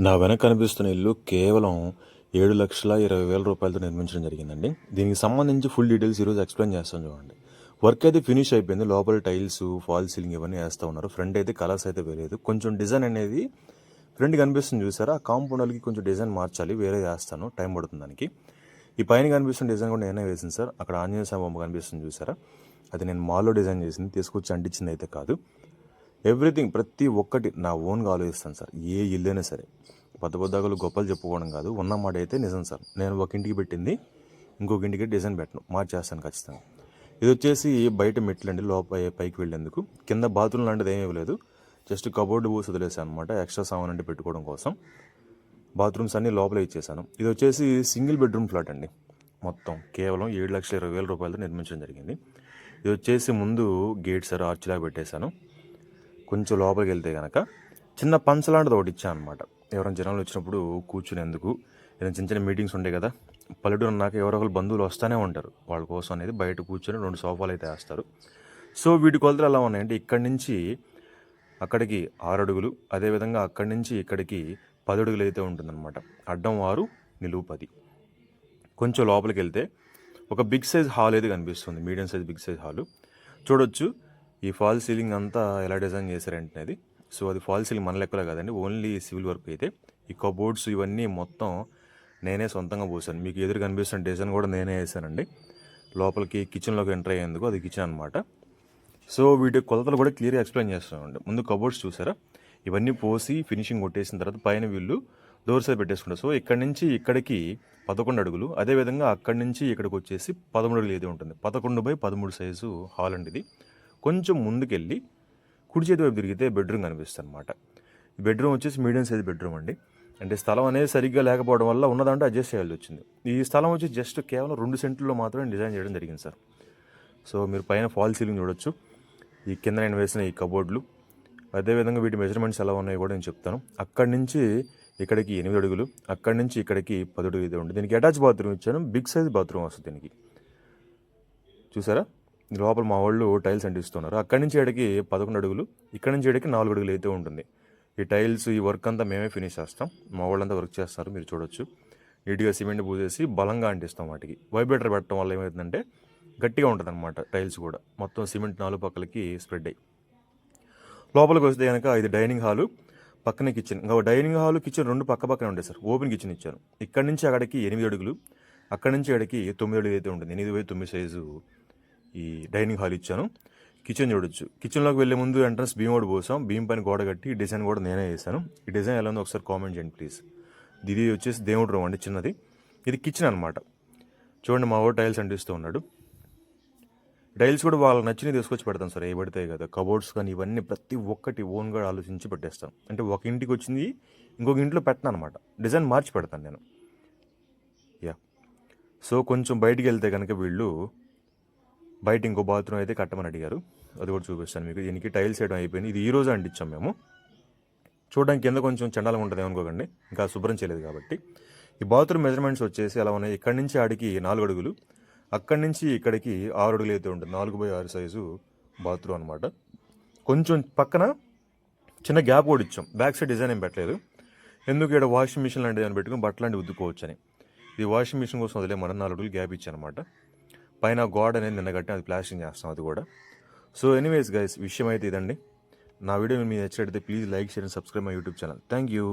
నా వెనక కనిపిస్తున్న ఇల్లు కేవలం ఏడు లక్షల ఇరవై వేల రూపాయలతో నిర్మించడం జరిగిందండి. దీనికి సంబంధించి ఫుల్ డీటెయిల్స్ ఈరోజు ఎక్స్ప్లెయిన్ చేస్తాను చూడండి. వర్క్ అయితే ఫినిష్ అయిపోయింది. లోపల టైల్స్ ఫాల్ సీలింగ్ ఇవన్నీ వేస్తూ ఉన్నారు. ఫ్రంట్ అయితే కలర్స్ అయితే వేరేది కొంచెం డిజైన్ అనేది ఫ్రంట్ కనిపిస్తుంది చూసారా? ఆ కాంపౌండర్కి కొంచెం డిజైన్ మార్చాలి. వేరే వేస్తాను. టైం పడుతుంది దానికి. ఈ పైన కనిపిస్తున్న డిజైన్ కూడా నేనే వేసింది సార్ అక్కడ ఆంజనేయ స్వామి బొమ్మ కనిపిస్తుంది చూసారా? అది నేను మాల్లో డిజైన్ చేసింది. తీసుకొచ్చి అంటించింది అయితే కాదు. ఎవ్రీథింగ్ ప్రతి ఒక్కటి నా ఓన్గా ఆలోచిస్తాను సార్. ఏ ఇల్లైనా సరే. పెద్ద పెద్దగలు గొప్పలు చెప్పుకోవడం కాదు. ఉన్న మాట అయితే నిజం సార్. నేను ఒక ఇంటికి పెట్టింది ఇంకొక ఇంటికి డిజైన్ పెట్టను. మార్చేస్తాను ఖచ్చితంగా. ఇది వచ్చేసి బయట మెట్లండి లోపల పైకి వెళ్ళేందుకు. కింద బాత్రూమ్ లాంటిది ఏమీ లేదు. జస్ట్ కబోర్డ్ పూసి వదిలేసాను అనమాట ఎక్స్ట్రా సామాన్ అంటే పెట్టుకోవడం కోసం. బాత్రూమ్స్ అన్ని లోపల ఇచ్చేసాను ఇది వచ్చేసి సింగిల్ బెడ్రూమ్ ఫ్లాట్ అండి. మొత్తం కేవలం ఏడు లక్షల ఇరవై వేల రూపాయలతో నిర్మించడం జరిగింది. ఇది వచ్చేసి ముందు గేట్ సార్ ఆర్చ్లా పెట్టేశాను. కొంచెం లోపలికి వెళ్తే కనుక చిన్న పంచ లాంటిది ఒకటి ఇచ్చాను అనమాట ఎవరైనా జనాలు వచ్చినప్పుడు కూర్చునేందుకు ఏదైనా చిన్న చిన్న మీటింగ్స్ ఉంటాయి కదా పల్లెటూరు అన్నాక ఎవరో ఒకరు బంధువులు వస్తూనే ఉంటారు. వాళ్ళ కోసం అనేది బయట కూర్చొని రెండు సోఫాలు అయితే వేస్తారు. సో వీటి కొలతలు ఎలా ఉన్నాయంటే ఇక్కడి నుంచి అక్కడికి ఆరు అడుగులు అదేవిధంగా అక్కడి నుంచి ఇక్కడికి పది అడుగులు అయితే ఉంటుందన్నమాట. అడ్డం ఆరు నిలువు పది. కొంచెం లోపలికి వెళ్తే ఒక బిగ్ సైజ్ హాల్ అయితే కనిపిస్తుంది medium size big size hall. చూడొచ్చు ఈ ఫాల్ సీలింగ్ అంతా ఎలా డిజైన్ చేశారంటే అది సో అది ఫాల్ సీలింగ్ మన లెక్కలో కాదండి ఓన్లీ సివిల్ వర్క్ అయితే. ఈ కబోర్డ్స్ ఇవన్నీ మొత్తం నేనే సొంతంగా పోసాను. మీకు ఎదురు కనిపిస్తున్న డిజైన్ కూడా నేనే వేసానండి. లోపలికి కిచెన్లోకి ఎంటర్ అయ్యేందుకు అది కిచెన్ అనమాట సో వీటి కొలతలు కూడా క్లియర్గా ఎక్స్ప్లెయిన్ చేస్తామండి ముందు కబోర్డ్స్ చూసారా? ఇవన్నీ పోసి ఫినిషింగ్ కొట్టేసిన తర్వాత పైన వీళ్ళు డోర్స్ అయితే పెట్టేసుకుంటారు. సో ఇక్కడ నుంచి ఇక్కడికి పదకొండు అడుగులు అదేవిధంగా అక్కడి నుంచి ఇక్కడికి వచ్చేసి పదమూడు అడుగులు ఏదో ఉంటుంది? పదకొండు బై పదమూడు సైజు హాల్ అండి ఇది. కొంచెం ముందుకెళ్ళి కుడి చేతి వైపు తిరిగితే బెడ్రూమ్ కనిపిస్తుంది అనమాట ఈ బెడ్రూమ్ వచ్చేసి మీడియం సైజ్ బెడ్రూమ్ అండి. అంటే స్థలం అనేది సరిగ్గా లేకపోవడం వల్ల ఉన్నదంటే అడ్జస్ట్ చేయాల్సి వచ్చింది. ఈ స్థలం వచ్చి జస్ట్ కేవలం రెండు సెంట్లలో మాత్రమే డిజైన్ చేయడం జరిగింది సార్. సో మీరు పైన ఫాల్ సీలింగ్ చూడొచ్చు. ఈ కింద నేను వేసిన ఈ కబోర్డ్లు. అదేవిధంగా వీటి మెజర్మెంట్స్ ఎలా ఉన్నాయో కూడా నేను చెప్తాను. అక్కడి నుంచి ఇక్కడికి ఎనిమిది అడుగులు అక్కడి నుంచి ఇక్కడికి పది అడుగులు ఇది దీనికి అటాచ్ బాత్రూమ్ ఇచ్చాను. బిగ్ సైజ్ బాత్రూమ్ వస్తుంది దీనికి. చూసారా? లోపల మా వాళ్ళు టైల్స్ అంటిస్తున్నారు. అక్కడి నుంచి ఏడకి పదకొండు అడుగులు ఇక్కడి నుంచి ఏడకి నాలుగు అడుగులు అయితే ఉంటుంది. ఈ టైల్స్ ఈ వర్క్ అంతా మేమే ఫినిష్ చేస్తాం. మా వాళ్ళంతా వర్క్ చేస్తారు మీరు చూడొచ్చు. నీట్గా సిమెంట్ పూసేసి బలంగా అంటిస్తాం వాటికి. వైబ్రేటర్ పెట్టడం వల్ల ఏమవుతుందంటే గట్టిగా ఉంటుంది అనమాట టైల్స్ కూడా. మొత్తం సిమెంట్ నాలుగు పక్కలకి స్ప్రెడ్ అయ్యి. లోపలికి వస్తే కనుక ఇది డైనింగ్ హాలు పక్కనే కిచెన్. ఇంకా డైనింగ్ హాల్ కిచెన్ రెండు పక్క పక్కనే ఉంటాయి సార్. ఓపెన్ కిచెన్ ఇచ్చాను ఇక్కడి నుంచి అక్కడికి ఎనిమిది అడుగులు అక్కడి నుంచి అక్కడికి తొమ్మిది అడుగులు అయితే ఉంటుంది. ఎనిమిది బై తొమ్మిది సైజు. ఈ డైనింగ్ హాల్ ఇచ్చాను. కిచెన్ చూడొచ్చు. కిచెన్లోకి వెళ్ళే ముందు ఎంట్రన్స్ భీమ్ కూడా పోసాం. భీమ్ పైన గోడ కట్టి ఈ డిజైన్ కూడా నేనే వేసాను ఈ డిజైన్ ఎలా ఉందో ఒకసారి కామెంట్ చేయండి ప్లీజ్. ఇది వచ్చేసి దేవుడు రూమ్ అండి చిన్నది. ఇది కిచెన్ అనమాట చూడండి మా వాడు టైల్స్ అంటిస్తూ ఉన్నాడు. టైల్స్ కూడా వాళ్ళకి నచ్చినవి తీసుకొచ్చి పెడతాం సార్. ఏ పడితే కదా. కబోర్డ్స్ కానీ ఇవన్నీ ప్రతి ఒక్కటి ఓన్గా ఆలోచించి పెట్టేస్తాం. అంటే ఒక ఇంటికి వచ్చింది ఇంకొక ఇంట్లో పెట్టను అనమాట డిజైన్ మార్చి పెడతాను నేను. యా. సో కొంచెం బయటికి వెళ్తే కనుక వీళ్ళు బయట ఇంకో బాత్రూమ్ అయితే కట్టమని అడిగారు. అది కూడా చూపిస్తాను మీకు. దీనికి టైల్స్ వేయడం అయిపోయింది. ఇది ఈ రోజు అంటించాం మేము. చూడడానికి కింద కొంచెం చండాలం ఉంటుంది అనుకోకండి. ఇంకా శుభ్రం చేయలేదు కాబట్టి. ఈ బాత్రూమ్ మెజర్మెంట్స్ వచ్చేసి అలా ఉన్నాయి? ఇక్కడి నుంచి ఆడికి నాలుగు అడుగులు. అక్కడి నుంచి ఇక్కడికి ఆరు అడుగులు అయితే ఉంటుంది. నాలుగు బై ఆరు సైజు బాత్రూమ్ అనమాట కొంచెం పక్కన చిన్న గ్యాప్ కూడా ఇచ్చాం. బ్యాక్ సైడ్ డిజైన్ ఏం పెట్టలేదు. ఎందుకు ఇక్కడ వాషింగ్ మిషన్ లాంటిది అని పెట్టుకుని బట్టలాంటి ఉద్దుకోవచ్చు అని ఇది వాషింగ్ మిషన్ కోసం వదిలే మనం నాలుగు అడుగులు గ్యాప్ ఇచ్చానమాట. పైన గోడ అనేది నిన్న కట్టి అది ప్లాస్టింగ్ చేస్తాం అది కూడా. సో ఎనీవేస్ గైస్ విషయం అయితే ఇదండి. నా వీడియో మీరు నచ్చినట్టయితే please like share and subscribe my YouTube channel thank you